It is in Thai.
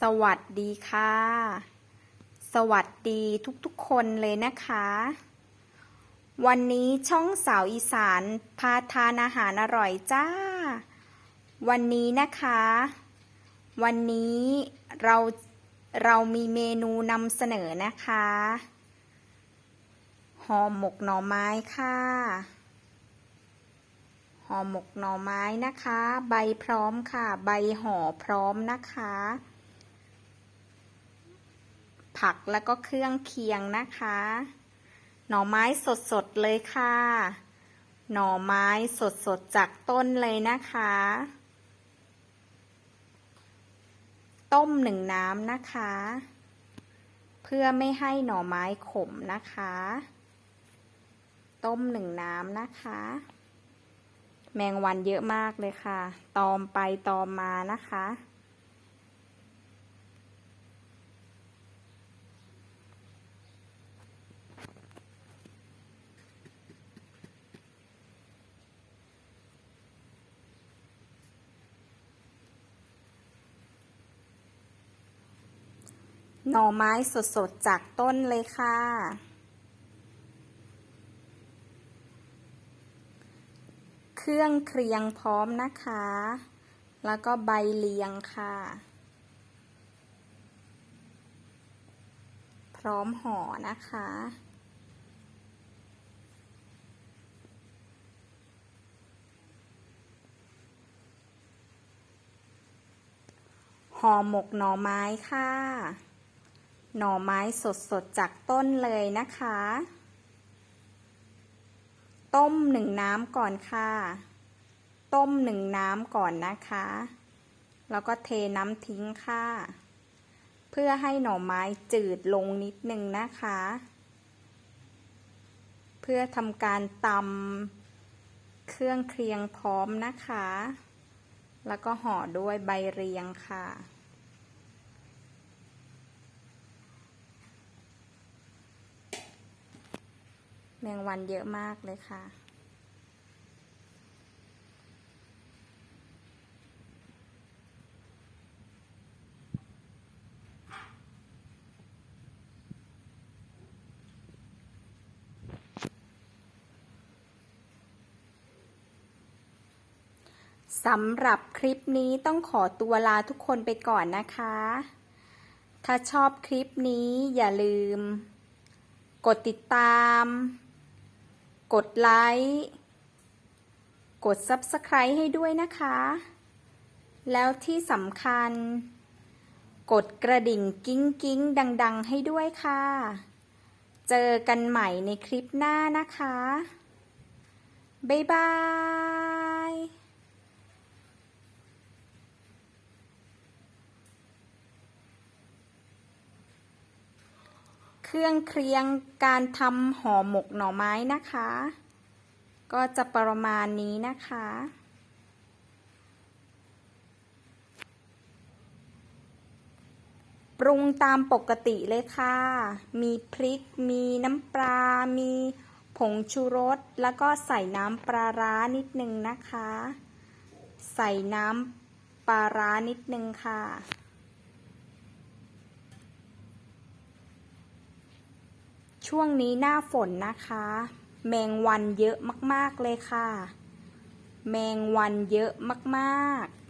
สวัสดีค่ะ สวัสดีทุกๆคนเลยนะคะ วันนี้ช่องสาวอีสานพาทานอาหารอร่อยจ้า วันนี้นะคะ วันนี้เราเรามีเมนูนำเสนอนะคะห่อหมกหน่อไม้ค่ะห่อหมกหน่อไม้นะคะ ใบพร้อมค่ะ ใบห่อพร้อมนะคะ ผักแล้วก็เครื่องเคียงนะคะ หน่อไม้สดๆเลยค่ะ หน่อไม้สดๆจากต้นเลยนะคะ ต้มหนึ่งน้ำนะคะ เพื่อไม่ให้หน่อไม้ขมนะคะ ต้มหนึ่งน้ำนะคะ แมงวันเยอะมากเลยค่ะ ตอมไปตอมมานะคะ หน่อไม้สดๆ จากต้นเลยค่ะ เครื่องเคียงพร้อมนะคะ แล้วก็ใบเลียงค่ะ พร้อมห่อนะคะห่อหมกหน่อไม้ค่ะ หน่อไม้สดๆ จากต้นเลยนะคะ ต้มหนึ่งน้ำก่อนค่ะ ต้มหนึ่งน้ำก่อนนะคะ แล้วก็เทน้ำทิ้งค่ะ เพื่อให้หน่อไม้จืดลงนิดนึงนะคะ เพื่อทำการตำเครื่องเคียงพร้อมนะคะ แล้วก็ห่อด้วยใบเรียงค่ะ แมงวันเยอะมากเลยค่ะ สำหรับคลิปนี้ต้องขอตัวลาทุกคนไปก่อนนะคะ ถ้าชอบคลิปนี้อย่าลืม กดติดตาม กดไลค์กด Subscribe ให้ด้วยนะคะ แล้วที่สำคัญ กดกระดิ่งกิ้งกิ้งดัง ๆ ให้ด้วยค่ะ เจอกันใหม่ในคลิปหน้านะคะ บ๊ายบาย เครื่องเคียงการทำห่อหมกหน่อไม้นะคะ ก็จะประมาณนี้นะคะ ปรุงตามปกติเลยค่ะ มีพริก มีน้ำปลา มีผงชูรส แล้วก็ใส่น้ำปลาร้านิดนึงนะคะ ใส่น้ำปลาร้านิดนึงค่ะ ช่วงนี้หน้าฝนนะคะ แมงวันเยอะมากๆเลยค่ะ แมงวันเยอะมากๆ